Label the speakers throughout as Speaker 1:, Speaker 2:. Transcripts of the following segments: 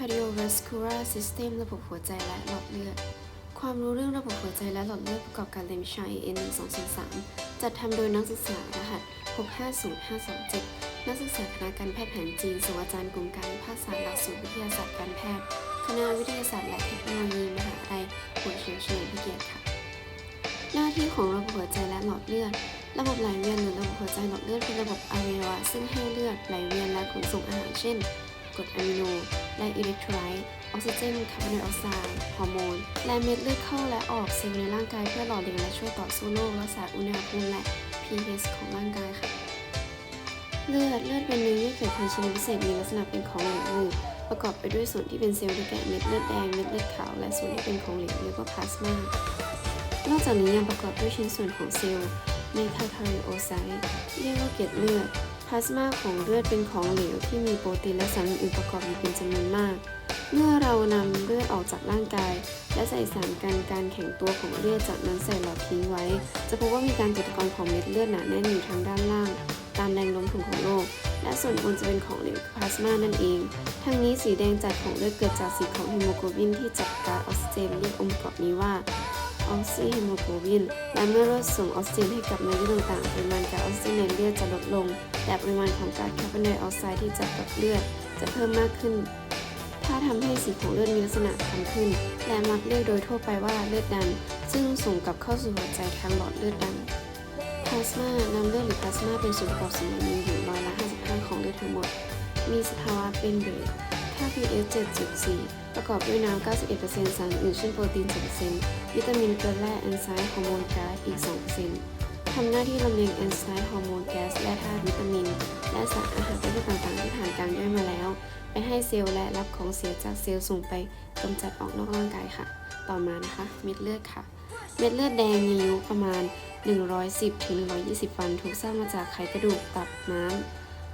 Speaker 1: cardiovascular system ระบบหัวใจและหลอดเลือด ความรู้เรื่องระบบหัวใจและหลอดเลือดประกอบการเรียนวิชา AN 1203จัดทำโดยนักศึกษารหัส 650527 นักศึกษาคณะการแพทย์แผนจีนสู่อาจารย์กลุ่มการภาคศาสตร์หลักสูตรวิทยาศาสตร์การแพทย์ คณะวิทยาศาสตร์และเทคโนโลยีมหาวิทยาลัยหัวเฉียวเฉลิมพระเกียรติค่ะ หน้าที่ของระบบหัวใจและหลอดเลือดระบบไหลเวียนหรือระบบหัวใจหลอดเลือดเป็นระบบอวัยวะซึ่งให้เลือดไหลเวียนและขนส่งอาหารเช่นกรดอะมิโน และอิเล็กโทรไลต์ออกซิเจนคาร์บอนไดออกไซด์ฮอร์โมน และเม็ดเลือดเข้าและออกเซลล์ในร่างกายเพื่อหล่อเลี้ยงและช่วยต่อสู้โรครักษาอุณหภูมิและ pH ของร่างกายค่ะ เลือดเลือดเป็นเนื้อเยื่อเกิดพันธุ์ชนิดพิเศษมีลักษณะเป็นของเหลวหนืดประกอบไปด้วยส่วนที่เป็นเซลล์ได้แก่เม็ดเลือดแดงเม็ดเลือดขาวและส่วนที่เป็นของเหลวเรียกว่าพลาสมานอกจากนี้ยังประกอบด้วยชิ้นส่วนของเซลล์เมทาคาริโอไซต์เรียกว่าเกล็ดเลือด พลาสมาของเลือดเป็นของเหลวที่มีโปรตีนและสารอื่นประกอบอยู่เป็นจำนวนมาก เมื่อเรานำเลือดออกจากร่างกาย และใส่สารกันการแข็งตัวของเลือดจากนั้นใส่หลอดทิ้งไว้ จะพบว่ามีการตกตะกอนของเม็ดเลือดหนาแน่นอยู่ทางด้านล่าง ตามแรงโน้มถ่วงของโลก และส่วนบนจะเป็นของเหลวพลาสมานั่นเอง ทั้งนี้สีแดงจัดของเลือดเกิดจากสีของฮีโมโกลบินที่จัดก๊าซออกซิเจนเรียกองค์ประกอบนี้ว่า ออกซิเฮโมโกลบิน และเมื่อลดส่งออกซิเจนให้กับเนื้อเยื่อต่างๆปริมาณก๊าซออกซิเจนในเลือดจะลดลง แต่ปริมาณของก๊าซคาร์บอนไดออกไซด์ที่จับกับเลือดจะเพิ่มมากขึ้น ถ้าทำให้สีของเลือดมีลักษณะคล้ำขึ้น และมักเรียกโดยทั่วไปว่าเลือดดำซึ่งส่งกลับเข้าสู่หัวใจทางหลอดเลือดดำพลาสมาน้ำเลือดหรือพลาสมาเป็นส่วนประกอบสำคัญอยู่ร้อยละ55 ของเลือดทั้งหมด มีสภาวะเป็นเบส ค่า pH 7.4 ประกอบด้วยน้ำ 91%สารอื่นเช่นโปรตีน7%วิตามินเกลือแร่แอนไซม์ฮอร์โมนก๊าซอีก 2%ทำหน้าที่ลำเลียงแอนไซม์ฮอร์โมนแก๊สและธาตุวิตามิน และสารอาหารประเภทต่างๆ ที่ผ่านการย่อยมาแล้ว ไปให้เซลล์และรับของเสียจากเซลล์ส่งไปกำจัดออกนอกร่างกายค่ะ ต่อมานะคะ เม็ดเลือดค่ะ เม็ดเลือดแดงมีอายุประมาณ 110-120 วัน ถูกสร้างมาจากไขกระดูกตับม้าม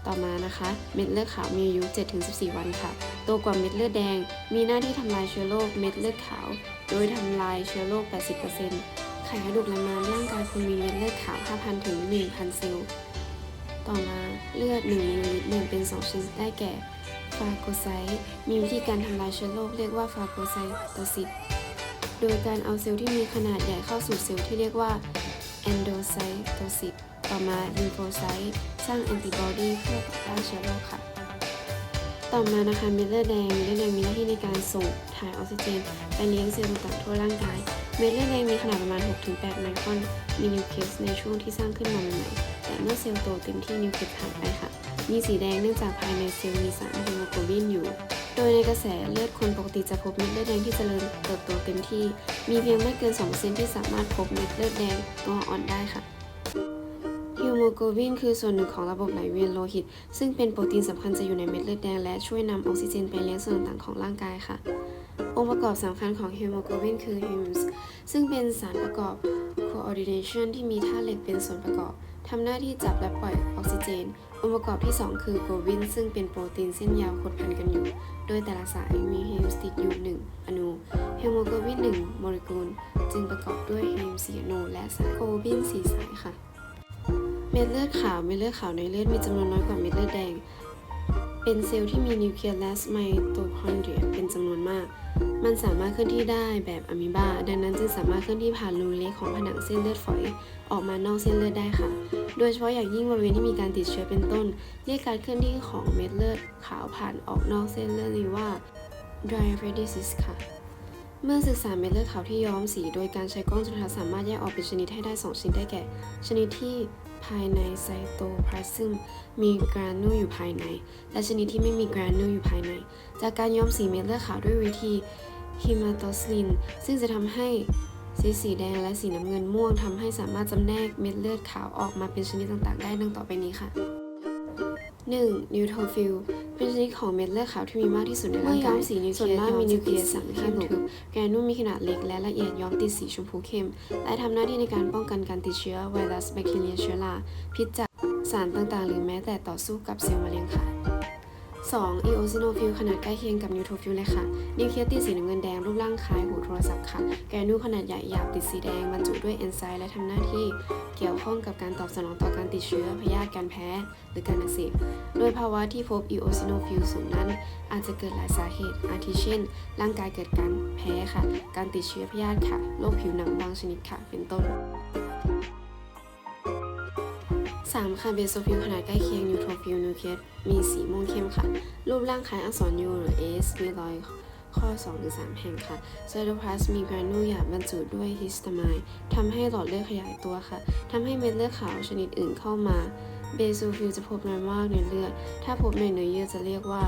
Speaker 1: ต่อมานะคะ เม็ดเลือดขาวมีอายุ 7-14 วันค่ะ โตกว่าเม็ดเลือดแดง มีหน้าที่ทำลายเชื้อโรคเม็ดเลือดขาว โดยทำลายเชื้อโรค 80%ไขกระดูกและม้ามร่างกายคุณมีเม็ดเลือดขาว 5,000 ถึง 1,000 เซลล์ ต่อมาเลือด1มิลลิลิตรแบ่งเป็น 2 ชนิดได้แก่ ฟาโกไซต์ มีวิธีการทำลายเชื้อโรคเรียกว่าฟาโกไซโตซิสโดยการเอาเซลล์ที่มีขนาดใหญ่เข้าสู่เซลล์ที่เรียกว่าแอนโดไซโตซิส ต่อมาลิมโฟไซต์สร้างแอนติบอดีเพื่อต่อต้านเชื้อโรคค่ะ ต่อมานะคะเม็ดเลือดแดงเม็ดเลือดแดงมีหน้าที่ในการส่งถ่ายออกซิเจน ไปเลี้ยงเซลล์ต่างๆทั่วร่างกาย เม็ดเลือดแดงมีขนาดประมาณ 6-8 ไมครอน มีนิวเคลียสในช่วงที่สร้างขึ้นมาใหม่ๆแต่เมื่อเซลล์โตเต็มที่นิวเคลียสหายไปค่ะ มีสีแดงเนื่องจากภายในเซลล์มีสารฮีโมโกลบินอยู่โดยในกระแสเลือดคนปกติจะพบเม็ดเลือดแดงที่เจริญเติบโตเต็มที่ มีเพียงไม่เกิน2%ที่สามารถพบเม็ดเลือดแดงตัวอ่อนได้ค่ะ โมโกลบินคือส่วนหนึ่งของระบบไหลเวียนโลหิต ซึ่งเป็นโปรตีนสำคัญจะอยู่ในเม็ดเลือดแดง และช่วยนำออกซิเจนไปเลี้ยงส่วนต่างๆของร่างกายค่ะ องค์ประกอบสำคัญของฮิโมโกลบินคือ HUMS ซึ่งเป็นสารประกอบ coordination ที่มีธาตุเหล็กเป็นส่วนประกอบทำหน้าที่จับและปล่อยออกซิเจน องค์ประกอบที่ 2 คือโกลบินซึ่งเป็นโปรตีนเส้นยาวขดพันกันอยู่ โดยแต่ละสายมีเฮมสติดอยู่ 1 อนุเฮโมโกลบิน 1 โมเลกุล จึงประกอบด้วยเฮม4อนุและสายโกลบิน 4 สายค่ะ เม็ดเลือดขาวเม็ดเลือดขาวในเลือดมีจำนวนน้อยกว่าเม็ดเลือดแดง เป็นเซลล์ที่มีนิวเคลียสและไมโตคอนเดรียเป็นจำนวนมาก มันสามารถเคลื่อนที่ได้แบบอะมีบา ดังนั้นจึงสามารถเคลื่อนที่ผ่านรูเล็กของผนังเส้นเลือดฝอย ออกมานอกเส้นเลือดได้ค่ะ โดยเฉพาะอย่างยิ่งบริเวณที่มีการติดเชื้อเป็นต้น เรียกการเคลื่อนที่ของเม็ดเลือดขาวผ่านออกนอกเส้นเลือดนี้ว่า diaphoresis ค่ะ เมื่อศึกษาเม็ดเลือดขาวที่ย้อมสี โดยการใช้กล้องจุลทรรศน์สามารถแยกออกเป็นชนิดให้ได้ 2 ชนิดได้แก่ ชนิดที่ภายในไซโตพลาซึมมีกรานูลอยู่ภายใน และชนิดที่ไม่มีกรานูลอยู่ภายใน จากการย้อมสีเม็ดเลือดขาวด้วยวิธีฮิมาโตสลิน ซึ่งจะทำให้สีสีแดงและสีน้ำเงินม่วงทำให้สามารถจำแนกเม็ดเลือดขาวออกมาเป็นชนิดต่างๆ ได้ดังต่อไปนี้ค่ะ 1. นิวโทฟิล เป็นชนิดของเม็ดเลือดขาวที่มีมากที่สุดในร่างกายสีนิวเคลียสส่วนมากมีนิวเคลียสสังเข้มทึบแกนนุ่มมีขนาดเล็กและละเอียดย้อมติดสีชมพูเข้ม และทำหน้าที่ในการป้องกันการติดเชื้อไวรัสแบคทีเรียเชื้อราพิษจากสารต่างๆ หรือแม้แต่ต่อสู้กับเซลล์มะเร็งค่ะ 2. eosinophil ขนาดใกล้เคียงกับ neutrophil เลยค่ะ นิวเคลียสติดสีน้ำเงินแดงรูปร่างคล้ายหูโทรศัพท์ค่ะ แกนูขนาดใหญ่หยาบติดสีแดงบรรจุด้วยเอนไซม์และทำหน้าที่เกี่ยวข้องกับการตอบสนองต่อการติดเชื้อพยาธิการแพ้ หรือการอักเสบ โดยภาวะที่พบ eosinophil สูงนั้น อาจจะเกิดหลายสาเหตุ อาทิเช่น ร่างกายเกิดการแพ้ค่ะ การติดเชื้อพยาธิค่ะ โรคผิวหนังบางชนิดค่ะ เป็นต้น 3. ค่ะเบโซฟิลขนาดใกล้เคียงนิวโทรฟิลนิวเคลียสมีสีม่วงเข้มค่ะ รูปร่างคล้ายอักษร U หรือ S มีรอยข้อ2หรือ3แห่งค่ะไซโตพลาสมีกรานูหยาบบรรจุด้วยฮิสตามายทำให้หลอดเลือดขยายตัวค่ะทำให้เม็ดเลือดขาวชนิดอื่นเข้ามาเบโซฟิลจะพบน้อยมากในเลือด ถ้าพบในเนื้อเยื่อจะเรียกว่า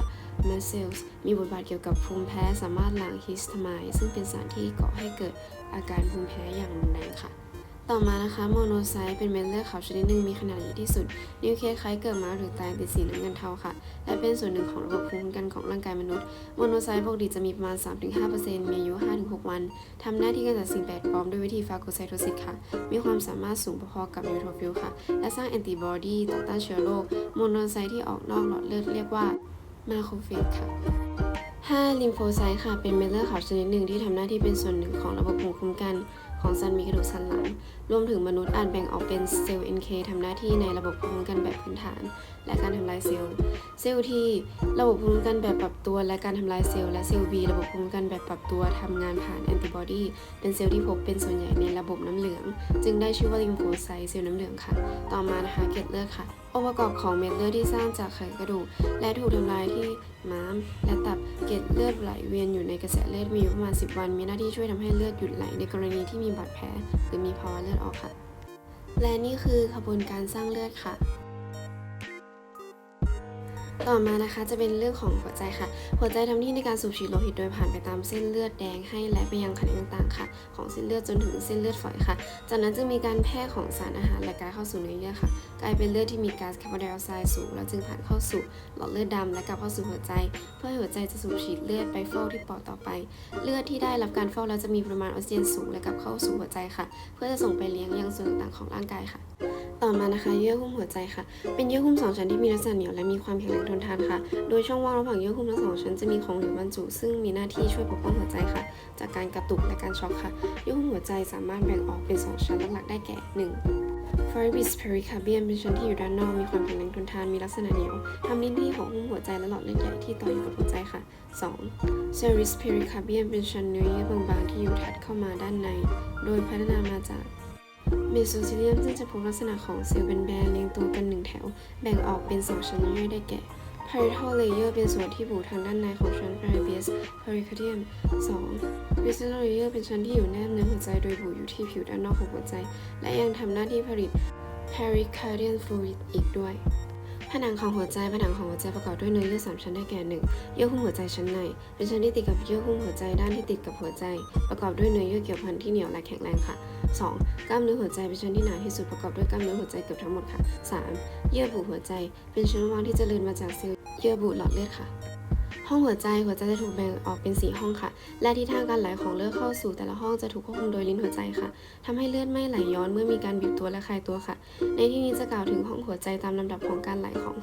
Speaker 1: m a s t cells มีบทบาทเกี่ยวกับภูมิแพ้สามารถหลั่งฮิสตามายซึ่งเป็นสารที่ก่อให้เกิดอาการภูมิแพ้อย่างรุนแรง ต่อมานะคะโมโนไซต์เป็นเม็ดเลือดขาวชนิดหนึ่งมีขนาดใหญ่ที่สุด นิวเคลียสคล้ายเกิดมาหรือตายติดสีน้ำเงินเทาค่ะ และเป็นส่วนหนึ่งของระบบภูมิคุ้มกันของร่างกายมนุษย์ โมโนไซต์ปกติจะมีประมาณ 3-5%มีอายุ 5-6 วัน ทำหน้าที่กำจัดสิ่งแปลกปลอมด้วยวิธีฟาโกไซโทซิสค่ะ มีความสามารถสูงพอๆกับนิวโทรฟิลค่ะ และสร้างแอนติบอดีต่อต้านเชื้อโรค โมโนไซต์ที่ออกนอกหลอดเลือดเรียกว่ามาโครเฟจค่ะ 5. ลิมโฟไซต์ค่ะ เป็นเม็ดเลือดขาวชนิดหนึ่งที่ทำหน้าที่เป็นส่วนหนึ่งของระบบภูมิคุ้มกัน ของสัตว์มีกระดูกสันหลัง รวมถึงมนุษย์อาจแบ่งออกเป็นเซลล์ NK ทำหน้าที่ในระบบภูมิคุ้มกันแบบพื้นฐาน และการทำลายเซลล์ เซลล์ที่ ระบบภูมิคุ้มกันแบบปรับตัว และการทำลายเซลล์และเซลล์ B ระบบภูมิคุ้มกันแบบปรับตัวทำงานผ่านแอนติบอดีเป็นเซลล์ที่พบเป็นส่วนใหญ่ในระบบน้ำเหลือง จึงได้ชื่อว่าลิมโฟไซต์เซลล์น้ำเหลืองค่ะ ต่อมานะคะเกล็ดเลือดค่ะองค์ประกอบของเม็ดเลือดที่สร้างจากไขกระดูก และถูกทำลายที่ ม้าม และตับเกล็ดเลือดไหลเวียนอยู่ในกระแสเลือดมีอยู่ประมาณ 10 วัน มีหน้าที่ช่วยทำให้เลือดหยุดไหลในกรณีที่มีบาดแผล หรือมีภาวะเลือดออกค่ะ และนี่คือขบวนการสร้างเลือดค่ะ ต่อมานะคะจะเป็นเรื่องของหัวใจค่ะ หัวใจทำหน้าที่ในการสูบฉีดโลหิตโดยผ่านไปตามเส้นเลือดแดงให้และไปยังแขนงต่างๆค่ะ ของเส้นเลือดจนถึงเส้นเลือดฝอยค่ะ จากนั้นจึงมีการแพร่ของสารอาหารและก๊าซเข้าสู่เนื้อเยื่อค่ะ กลายเป็นเลือดที่มีก๊าซคาร์บอนไดออกไซด์สูง แล้วจึงผ่านเข้าสู่หลอดเลือดดำและกลับเข้าสู่หัวใจ เพื่อให้หัวใจจะสูบฉีดเลือดไปฟอกที่ปอดต่อไป เลือดที่ได้รับการฟอกแล้วจะมีปริมาณออกซิเจนสูงและกลับเข้าสู่หัวใจค่ะ เพื่อจะส่งไปเลี้ยงยังส่วนต่างๆของร่างกายค่ะ ต่อมานะคะ เยื่อหุ้มหัวใจค่ะ เป็นเยื่อหุ้มสองชั้นที่มีลักษณะเหนียวและมีความแข็งแรงทนทานค่ะ โดยช่องว่างระหว่างเยื่อหุ้มทั้งสองชั้นจะมีของเหลวบรรจุ ซึ่งมีหน้าที่ช่วยปกป้องหัวใจค่ะ จากการกระตุกและการช็อกค่ะ เยื่อหุ้มหัวใจสามารถแบ่งออกเป็นสองชั้นหลักๆได้แก่ 1. f a r b i s pericardium เป็นชั้นที่อยู่ด้านนอก มีความแข็งแรงทนทาน มีลักษณะเหนียว ทำหน้าที่ของหุ้มหัวใจและหลอดเลือดใหญ่ที่ต่ออยู่กับหัวใจค่ะ 2. serous pericardium เป็นชั้นเนื้อเยื่อบางๆที่อยู่ถัดเข้ามาด้านใน โดยพัฒนามาจาก เมโซซิเลียมซึ่งจะพบลักษณะของเซลล์เป็นแบนเรียงตัวกันหนึ่งแถว แบ่งออกเป็นสองชั้นย่อยได้แก่ parietal layer เป็นส่วนที่บุทางด้านในของชั้น paribus pericardium 2. visceral layer เป็นชั้นที่อยู่แนบเนื้อหัวใจโดยบุอยู่ที่ผิวด้านนอกของหัวใจ และยังทำหน้าที่ผลิต pericardial fluid อีกด้วย ผนังของหัวใจผนังของหัวใจประกอบด้วยเนื้อเยื่อสามชั้นได้แก่หนึ่งเยื่อหุ้มหัวใจชั้นในเป็นชั้นที่ติดกับเยื่อหุ้มหัวใจด้านที่ติดกับหัวใจ ประกอบด้วยเนื้อเยื่อเกี่ยวพันที่เหนียวและแข็งแรงค่ะ 2. กล้ามเนื้อหัวใจเป็นชั้นที่หนาที่สุดประกอบด้วยกล้ามเนื้อหัวใจเกือบทั้งหมดค่ะ 3. เยื่อบุหัวใจเป็นชั้นวางที่เจริญมาจากเซลล์เยื่อบุหลอดเลือดค่ะ ห้องหัวใจหัวใจจะถูกแบ่งออกเป็น 4 ห้องค่ะ และทิศทางการไหลของเลือดเข้าสู่แต่ละห้องจะถูกควบคุมโดยลิ้นหัวใจค่ะทำให้เลือดไม่ไหลย้อนเมื่อมีการบีบตัวและคลายตัวค่ะ ในที่นี้จะกล่าวถึงห้องหัวใจตามลำดับของการไหลของ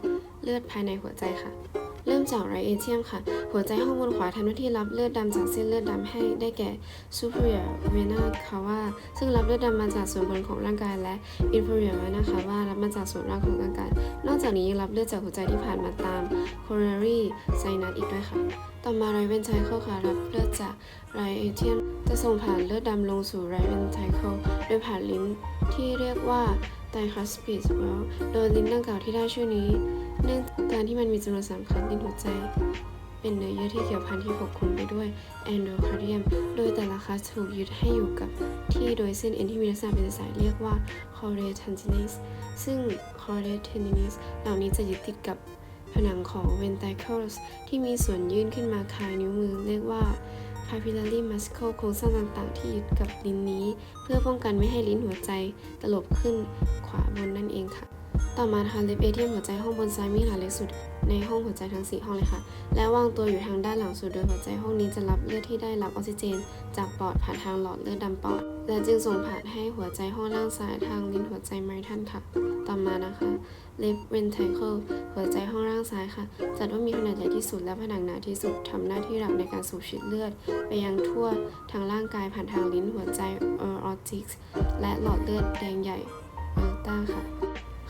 Speaker 1: เลือดภายในหัวใจค่ะ เริ่มจากไรเอเทียมค่ะ หัวใจห้องบนขวาทำหน้าที่รับเลือดดำจากเส้นเลือดดำให้ได้แก่ superior vena cava ซึ่งรับเลือดดำมาจากส่วนบนของร่างกายและ inferior vena cava รับมาจากส่วนล่างของร่างกาย นอกจากนี้ยังรับเลือดจากหัวใจที่ผ่านมาตาม coronary sinus อีกด้วยค่ะ ต่อมาไรเวนไทเคิลค่ะรับเลือดจากไรเอเทียมจะส่งผ่านเลือดดำลงสู่ไรเวนไทเคิลโดยผ่านลิ้นที่เรียกว่า dicuspid valve โดยลิ้นดังกล่าวที่ได้ชื่อนี้ เนื่องจากการที่มันมีจำนวนสามครั้งลิ้นหัวใจ เป็นเนื้อเยื่อที่เกี่ยวพันที่ปกคลุมไปด้วย endocardium โดยแต่ละคลัสถูกยึดให้อยู่กับที่โดยเส้นเอ็นที่มีลักษณะเป็นสายเรียกว่า chordae tendineus ซึ่ง chordae tendineus เหล่านี้จะยึดติดกับผนังของ ventricles ที่มีส่วนยื่นขึ้นมาคล้ายนิ้วมือ เรียกว่า capillary muscle โครงสร้างต่างๆ ที่ยึดกับลิ้นนี้ เพื่อป้องกันไม่ให้ลิ้นหัวใจตลบขึ้นขวาบนนั่นเองค่ะ ต่อมานะคะลิฟเอเทียมหัวใจห้องบนซ้ายมีขนาดเล็กสุดในห้องหัวใจทั้ง 4 ห้องเลยค่ะ และวางตัวอยู่ทางด้านหลังสุดโดยหัวใจห้องนี้จะรับเลือดที่ได้รับออกซิเจน จากปอดผ่านทางหลอดเลือดดำปอด และจึงส่งผ่านให้หัวใจห้องล่างซ้ายทางลิ้นหัวใจไมทันค่ะ ต่อมานะคะ left ventricle หัวใจห้องล่างซ้ายค่ะ จัดว่ามีขนาดใหญ่ที่สุดและผนังหนาที่สุดทำหน้าที่หลักในการสูบฉีดเลือด ไปยังทั่วทางร่างกายผ่านทางลิ้นหัวใจ aortic และหลอดเลือดแดงใหญ่ aorta ค่ะ